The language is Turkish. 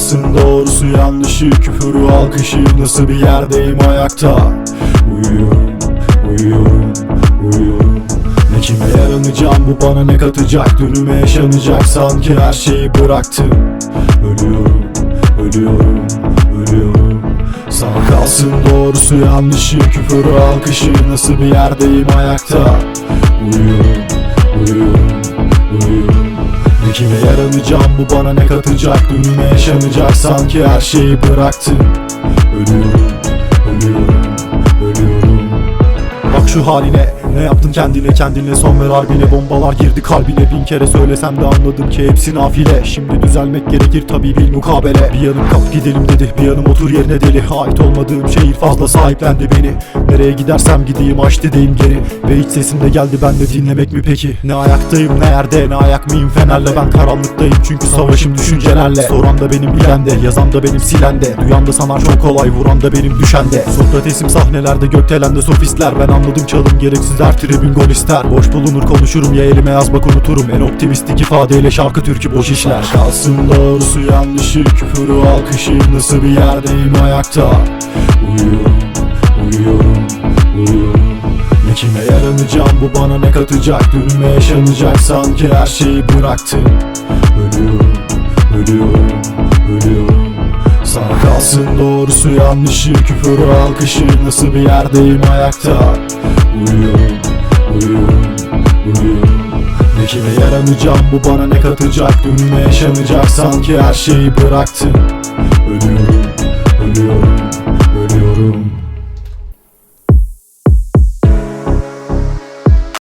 kalsın doğrusu yanlışı Küfürü alkışı nasıl bir yerdeyim ayakta? Uyuyorum, uyuyorum, uyuyorum. Ne kime yaranacağım bu bana ne katacak? Dönüme yaşanacak sanki her şeyi bıraktım. Ölüyorum, ölüyorum, ölüyorum. Sana kalsın doğrusu yanlışı Küfürü alkışı nasıl bir yerdeyim ayakta kime yaranacağım bu bana ne katacak? Dönüme yaşanacak sanki her şeyi bıraktım. Ölüyorum, ölüyorum, ölüyorum. Bak şu haline ne yaptın kendine kendine son ver harbine. Bombalar girdi kalbine. Bin kere söylesem de anladım ki hepsi nafile. Şimdi düzelmek gerekir tabi bil mukabele. Bir yanım kalk gidelim dedi bir yanım otur yerine deli. Ait olmadığım şehir fazla sahiplendi beni. Nereye gidersem gideyim aç dediğim geri. Ve hiç sesim de geldi ben de dinlemek mi peki? Ne ayaktayım ne yerde? Ne ayak mıyım? Fenerle Ben karanlıktayım çünkü savaşım düşüncelerle. Soran da benim bilen de yazan da benim silen de. Duyan da sanar çok kolay vuran da benim düşen de. Sokrates'im sahnelerde gökdelende sofistler. Ben anladım çalım gereksiz her tribün gol ister Boş bulunur konuşurum ya elime yaz bak unuturum En optimistik ifadeyle şarkı türkü boş işler. Kalsın doğrusu yanlışı küfürü alkışı. Nasıl bir yerdeyim ayakta? Uyuyorum, uyuyorum, uyuyorum. Ne kime yaranacağım bu bana ne katacak? Dönüme yaşanacak sanki her şeyi bıraktım. Ölüyorum, ölüyorum, ölüyorum. Sana kalsın doğrusu yanlışı Küfürü alkışı. Nasıl bir yerdeyim ayakta? Uyuyorum, kime yaranacağım bu bana ne katacak? Dönüme yaşanacak? Sanki her şeyi bıraktım Ölüyorum,